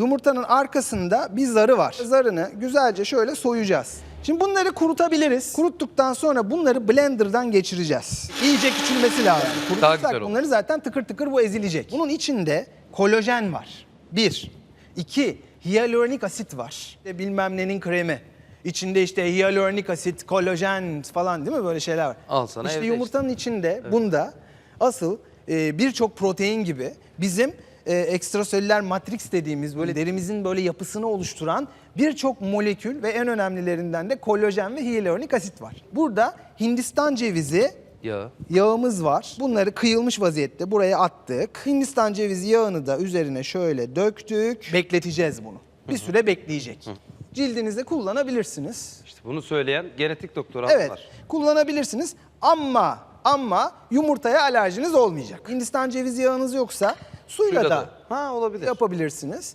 Yumurtanın arkasında bir zarı var. Zarını güzelce şöyle soyacağız. Şimdi bunları kurutabiliriz. Kuruttuktan sonra bunları blenderdan geçireceğiz. İyice küçülmesi lazım. Kurutursak bunları zaten tıkır tıkır bu ezilecek. Bunun içinde kolajen var. Bir. İki. Hyaluronik asit var. İşte bilmem nenin kremi. İçinde işte hyaluronik asit, kolajen falan değil mi böyle şeyler var. Al sana İşte yumurtanın içinde bunda asıl e, birçok protein gibi bizim e, ekstraselüler matrix dediğimiz böyle derimizin böyle yapısını oluşturan birçok molekül ve en önemlilerinden de kolajen ve hyaluronik asit var. Burada Hindistan cevizi Ya. yağımız var. Bunları kıyılmış vaziyette buraya attık. Hindistan cevizi yağını da üzerine şöyle döktük. Bekleteceğiz bunu. Bir süre bekleyecek. Cildinizde kullanabilirsiniz. İşte bunu söyleyen genetik doktor Evet, var. kullanabilirsiniz ama ama yumurtaya alerjiniz olmayacak. Hindistan cevizi yağınız yoksa suyla, Suyla da da. Ha olabilir. yapabilirsiniz.